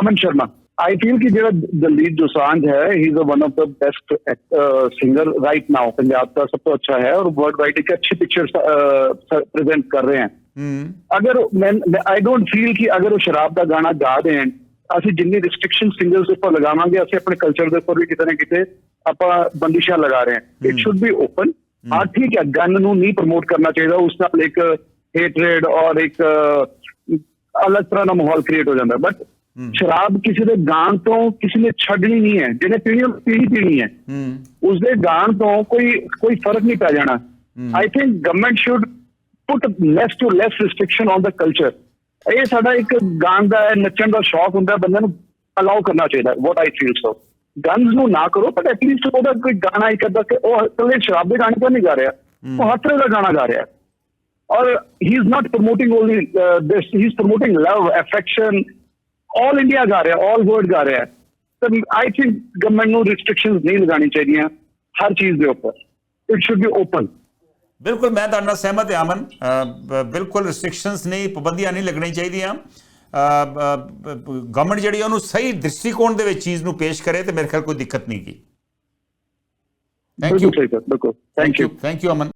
Aman Sharma. I feel ਕਿ ਜਿਹੜਾ ਦਲਜੀਤ ਦੋਸਾਂਝ ਹੈ he one of the best singer right now Punjab ਦਾ ਸਭ ਤੋਂ ਅੱਛਾ ਹੈ ਔਰ ਵਰਲਡ ਵਾਈਡ ਇੱਕ ਅੱਛੀ ਪਿਕਚਰ ਪ੍ਰੈਜ਼ੈਂਟ ਕਰ ਰਹੇ ਹਨ। ਹੂੰ। ਅਗਰ ਮੈਂ ਆਈ ਡੋਨਟ ਫੀਲ ਕਿ ਅਗਰ ਉਹ ਸ਼ਰਾਬ ਦਾ ਗਾਣਾ ਗਾ ਦੇਣ ਅਸੀਂ ਜਿੰਨੀ ਰਿਸਟ੍ਰਿਕਸ਼ਨ ਸਿੰਗਲਸ ਦੇ ਉੱਪਰ ਲਗਾਵਾਂਗੇ ਅਸੀਂ ਆਪਣੇ ਕਲਚਰ ਦੇ ਉੱਪਰ ਵੀ ਕਿਤੇ ਨਾ ਕਿਤੇ ਆਪਾਂ ਬੰਦਿਸ਼ਾਂ ਲਗਾ ਰਹੇ ਹਾਂ। ਇਟ ਸ਼ੁੱਡ ਬੀ ਓਪਨ ਹਾਂ। ਠੀਕ ਹੈ ਗਨ ਨੂੰ ਨਹੀਂ ਪ੍ਰਮੋਟ ਕਰਨਾ ਚਾਹੀਦਾ ਉਸ ਨਾਲ ਇੱਕ ਹੇਟਰੇਡ ਔਰ ਇੱਕ ਅਲੱਗ ਤਰ੍ਹਾਂ ਦਾ ਮਾਹੌਲ ਕ੍ਰੀਏਟ ਹੋ ਜਾਂਦਾ। ਬਟ ਸ਼ਰਾਬ ਕਿਸੇ ਦੇ ਗਾਣ ਤੋਂ ਕਿਸੇ ਨੇ ਛੱਡਣੀ ਨਹੀਂ ਹੈ। ਜਿਹਨੇ ਪੀਣੀ ਉਹ ਪੀਣੀ ਪੀਣੀ ਹੈ। ਹੂੰ। ਉਸਦੇ ਗਾਣ ਤੋਂ ਕੋਈ ਕੋਈ ਫ਼ਰਕ ਨਹੀਂ ਪੈ ਜਾਣਾ। I think government should put less to less restriction on the culture ਇਹ ਸਾਡਾ ਇੱਕ ਗਾਣ ਦਾ ਹੈ, ਨੱਚਣ ਦਾ ਸ਼ੌਕ ਹੁੰਦਾ ਬੰਦੇ ਨੂੰ ਅਲਾਉ ਕਰਨਾ ਚਾਹੀਦਾ ਵਾਟ ਆਈ ਫੀਲ ਸੋ ਗਨਸ ਨੂੰ ਨਾ ਕਰੋ ਬਟ ਐਟਲੀਸਟ ਉਹਦਾ ਕੋਈ ਗਾਣਾ ਇੱਕ ਅੱਧਾ ਕਿ ਉਹ ਇਕੱਲੇ ਸ਼ਰਾਬ ਦੇ ਗਾਣੇ ਤਾਂ ਨਹੀਂ ਗਾ ਰਿਹਾ। ਉਹ ਹਰ ਤਰ੍ਹਾਂ ਦਾ ਗਾਣਾ ਗਾ ਰਿਹਾ। ਔਰ he is not promoting only this he is promoting love affection all India ਗਾ ਰਿਹਾ ਆਲ ਵਰਲਡ ਗਾ ਰਿਹਾ ਤਾਂ ਆਈ ਥਿੰਕ ਗਵਰਨਮੈਂਟ ਨੂੰ ਰਿਸਟ੍ਰਿਕਸ਼ਨਸ ਨਹੀਂ ਲਗਾਉਣੀ ਚਾਹੀਦੀਆਂ ਹਰ ਚੀਜ਼ ਦੇ ਉੱਪਰ। ਇਟ ਸ਼ੁੱਡ ਬੀ ਓਪਨ ਬਿਲਕੁਲ ਮੈਂ ਤੁਹਾਡੇ ਨਾਲ ਸਹਿਮਤ ਹਾਂ ਅਮਨ। ਬਿਲਕੁਲ ਰੈਸਟ੍ਰਿਕਸ਼ਨਸ ਨਹੀਂ ਪਾਬੰਦੀਆਂ ਨਹੀਂ ਲੱਗਣੀ ਚਾਹੀਦੀਆਂ। ਗਵਰਨਮੈਂਟ ਜਿਹੜੀ ਉਹਨੂੰ ਸਹੀ ਦ੍ਰਿਸ਼ਟੀਕੋਣ ਦੇ ਵਿੱਚ ਚੀਜ਼ ਨੂੰ ਪੇਸ਼ ਕਰੇ ਤੇ ਮੇਰੇ ਖਿਆਲ ਕੋਈ ਦਿੱਕਤ ਨਹੀਂ ਕੀ ਥੈਂਕ ਯੂ ਬਿਲਕੁਲ। Thank you thank you Aman.